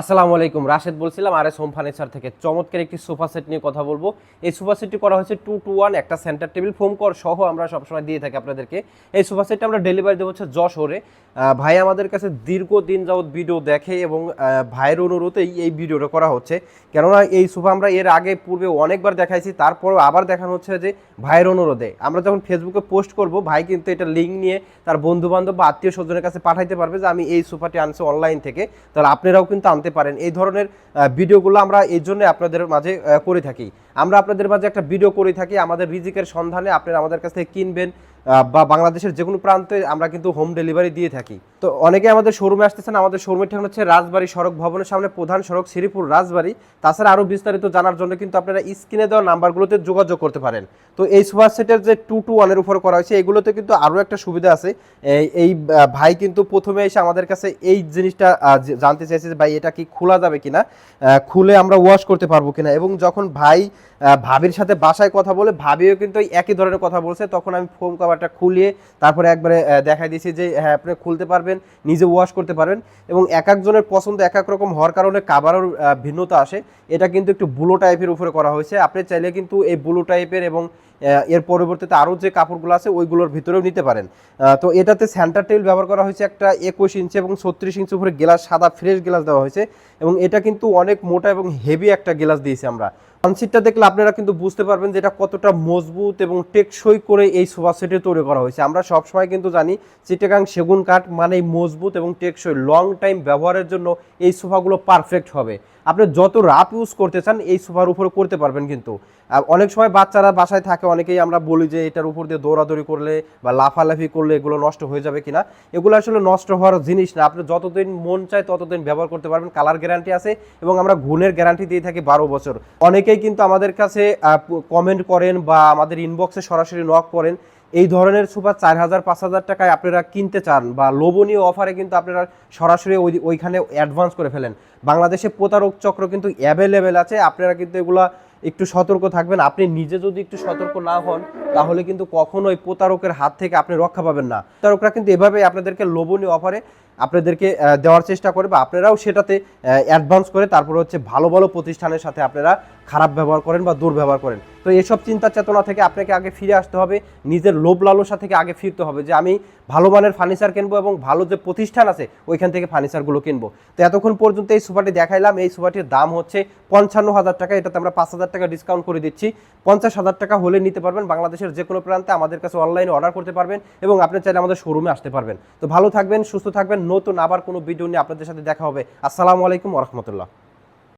আসসালামু আলাইকুম, রাশেদ বলছিলাম আর এস হোম ফার্নিচার থেকে। চমৎকার একটি সোফা সেট নিয়ে কথা বলব। এই সোফা সেটটি করা হয়েছে টু টু ওয়ান একটা সেন্টার টেবিল ফোম কর সহ আমরা সবসময় দিয়ে থাকি আপনাদেরকে। এই সোফা সেটটা আমরা ডেলিভারি দেবো হচ্ছে যশোরে। ভাই আমাদের কাছে দীর্ঘদিন যাবৎ ভিডিও দেখে এবং ভাইয়ের অনুরোধেই এই ভিডিওটা করা হচ্ছে। কেননা এই সোফা আমরা এর আগে, পূর্বে অনেকবার দেখাইছি, তারপরেও আবার দেখানো হচ্ছে যে ভাইয়ের অনুরোধে। আমরা যখন ফেসবুকে পোস্ট করব, ভাই কিন্তু এটা লিঙ্ক নিয়ে তার বন্ধু বান্ধব বা আত্মীয় স্বজনের কাছে পাঠাইতে পারবে যে আমি এই সোফাটি আনছি অনলাইন থেকে। তাহলে আপনারাও কিন্তু আনতে পারেন। এই ধরনের ভিডিওগুলো আমরা এই জন্য আপনাদের মাঝে করে থাকি। আমরা আপনাদের মাঝে একটা ভিডিও করে থাকি। আমাদের রিজিকের সন্ধানে আপনারা আমাদের কাছ থেকে কিনবেন বা বাংলাদেশের যে কোনো প্রান্তে আমরা কিন্তু হোম ডেলিভারি দিয়ে থাকি। তো অনেকে আমাদের শোরুমে আসতেছেন, আমাদের শোরুমের ঠিকানা হচ্ছে রাজবাড়ি সড়ক ভবনের সামনে প্রধান সড়ক শ্রীপুর রাজবাড়ি। তাছাড়া আরও বিস্তারিত জানার জন্য কিন্তু আপনারা স্ক্রিনে দেওয়া নাম্বারগুলোতে যোগাযোগ করতে পারেন। তো এই সুপার সেটের যে টু টু ওয়ানের উপর করা হয়েছে, এগুলোতে কিন্তু আরও একটা সুবিধা আছে। এই- ভাই কিন্তু প্রথমে এসে আমাদের কাছে এই জিনিসটা জানতে চাইছে যে ভাই এটা কি খোলা যাবে কিনা খুলে আমরা ওয়াশ করতে পারব কিনা। এবং যখন ভাই ভাবির সাথে বাসায় কথা বলে, ভাবিও কিন্তু একই ধরনের কথা বলছে, তখন আমি ফোম কভারটা খুলিয়ে তারপরে একবারে দেখাই দিয়েছি যে হ্যাঁ আপনি খুলতে পারবেন, নিজে ওয়াশ করতে পারবেন এবং এক একজনের পছন্দ এক এক রকম হওয়ার কারণে কাবারও ভিন্নতা আসে। এটা কিন্তু একটু ব্লু টাইপের উপরে করা হয়েছে। আপনি চাইলে কিন্তু এই ব্লু টাইপের এবং এর পরবর্তীতে আরও যে কাপড়গুলো আছে, ওইগুলোর ভিতরেও নিতে পারেন। তো এটাতে সেন্টার টেবিল ব্যবহার করা হয়েছে একটা একুশ ইঞ্চি এবং ছত্রিশ ইঞ্চি উপরে গ্লাস সাদা ফ্রেশ গ্লাস দেওয়া হয়েছে এবং এটা কিন্তু অনেক মোটা এবং হেভি একটা গ্লাস দিয়েছি আমরা। কনসিটটা দেখলে আপনারা কিন্তু বুঝতে পারবেন যে এটা কতটা মজবুত এবং টেকসই করে এই সোফা সেটে তৈরি করা হয়েছে। আমরা সবসময় কিন্তু জানি চিটাগাং সেগুন কাঠ মানে মজবুত এবং টেকসই। লং টাইম ব্যবহারের জন্য এই সোফাগুলো পারফেক্ট হবে। আপনি যত রাপ ইউজ করতে চান, এই সোফার উপরে করতে পারবেন কিন্তু। অনেক সময় বাচ্চারা বাসায় থাকে, অনেকেই আমরা বলি যে এটার উপর দিয়ে দৌড়াদৌড়ি করলে বা লাফালাফি করলে এগুলো নষ্ট হয়ে যাবে কিনা। এগুলো আসলে নষ্ট হওয়ার জিনিস না। আপনি যতদিন মন চায় ততদিন ব্যবহার করতে পারবেন। কালার গ্যারান্টি আছে এবং আমরা গুণের গ্যারান্টি দিয়ে থাকি বারো বছর। অনেকেই কিন্তু আমাদের কাছে কমেন্ট করেন বা আমাদের ইনবক্সে সরাসরি নক করেন। এই ধরনের সুপার চার হাজার, পাঁচ হাজার টাকায় আপনারা কিনতে চান বা লোভনীয় অফারে কিন্তু আপনারা সরাসরি ওই ওইখানে অ্যাডভান্স করে ফেলেন। বাংলাদেশে প্রতারক চক্র কিন্তু অ্যাভেলেবেল আছে। আপনারা কিন্তু এগুলা একটু সতর্ক থাকবেন। আপনি নিজে যদি একটু সতর্ক না হন, তাহলে কিন্তু কখনোই প্রতারকের হাত থেকে আপনি রক্ষা পাবেন না। প্রতারকরা কিন্তু এভাবেই আপনাদেরকে লোভনীয় অফারে আপনাদেরকে দেওয়ার চেষ্টা করে বা আপনারাও সেটাতে অ্যাডভান্স করে তারপর হচ্ছে ভালো ভালো প্রতিষ্ঠানের সাথে আপনারা খারাপ ব্যবহার করেন বা দুর্ব্যবহার করেন। তো এসব চিন্তা চেতনা থেকে আপনাকে আগে ফিরে আসতে হবে। নিজের লোভ লালসা থেকে আগে ফিরতে হবে যে আমি ভালো মানের ফার্নিচার কিনবো এবং ভালো যে প্রতিষ্ঠান আছে, ওইখান থেকে ফার্নিচারগুলো কিনবো। তো এতক্ষণ পর্যন্ত এই সোফাটি দেখাইলাম। এই সোফাটির দাম হচ্ছে পঞ্চান্ন হাজার টাকা। এটাতে আমরা পাঁচ হাজার টাকা ডিসকাউন্ট করে দিচ্ছি। পঞ্চাশ হাজার টাকা হলে নিতে পারবেন। বাংলাদেশের যে কোনো প্রান্তে আমাদের কাছে অনলাইনে অর্ডার করতে পারবেন এবং আপনি চাইলে আমাদের শোরুমে আসতে পারবেন। তো ভালো থাকবেন, সুস্থ থাকবেন। নতুন আবার কোনো ভিডিও নিয়ে আপনাদের সাথে দেখা হবে। আসসালামু আলাইকুম রহমতুল্লাহ।